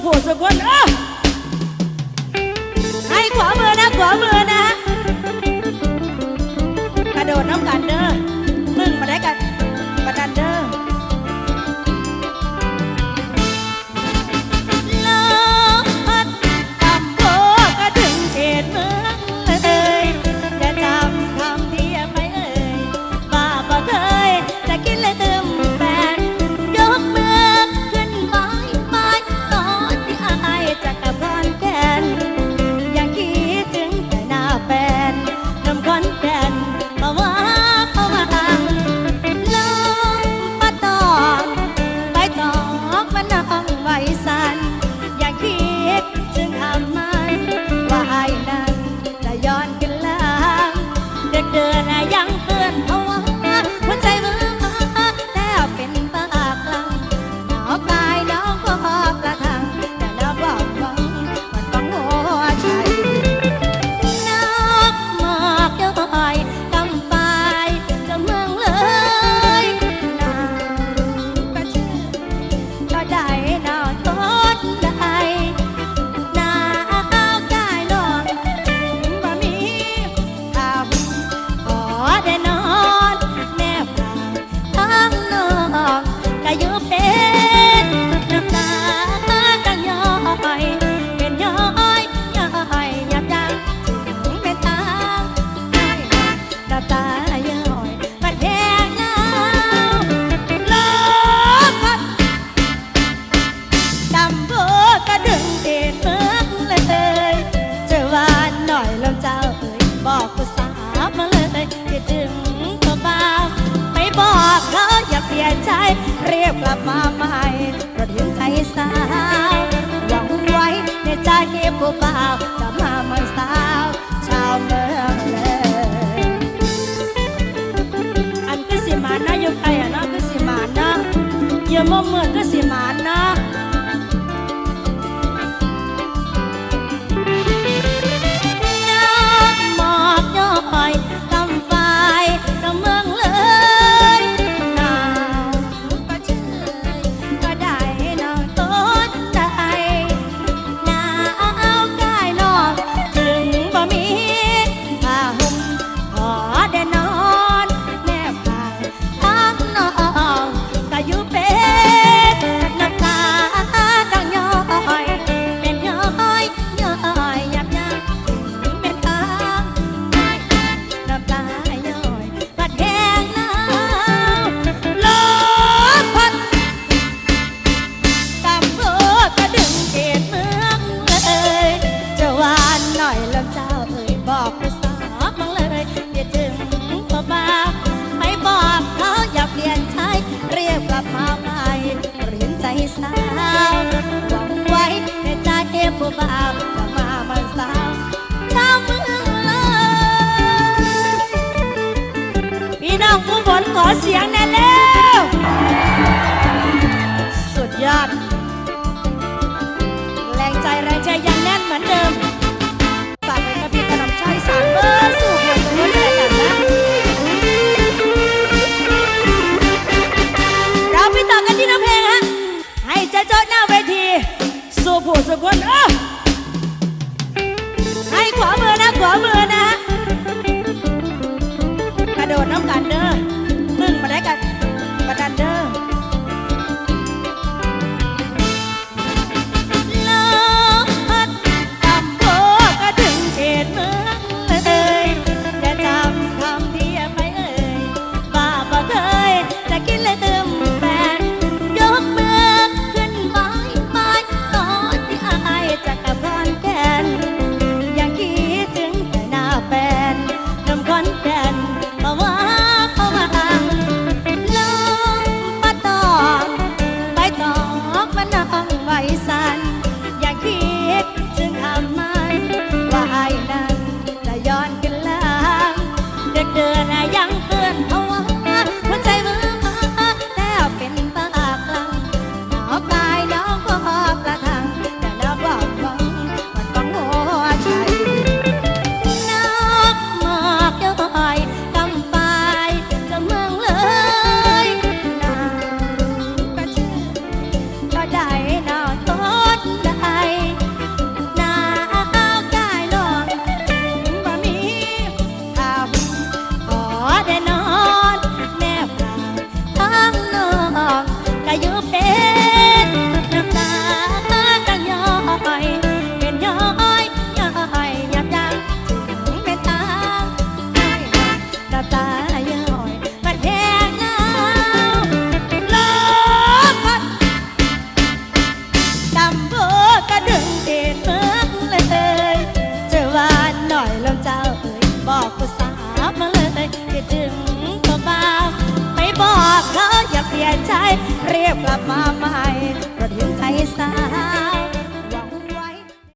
破车关 sự. จ เรียกกลับมาใหม่รถเห็นใจสาวหวังไว้ในใจเก็บผู้เปล่าจะมาเมืองสาว ชาวเมืองเลยอันก็สิมานะยู่ไกลอะนะก็สิมานะเยี่ยมเมื่อก็สิมานะ รียกกลับมาใหม่เรียนใจสาวหวังไว้ในใจผู้บ้าวจะมาบ้านสาวน้ำมือเลยพี่น้องผู้บนขอเสียงแน่แล้วสุดยอด แรงใจแรงใจยังแน่น อะหน้าเวทีสู้ผู้สุคนเออให้ขวามือนะขวามือนะกระโดดน้ำกันเด้อ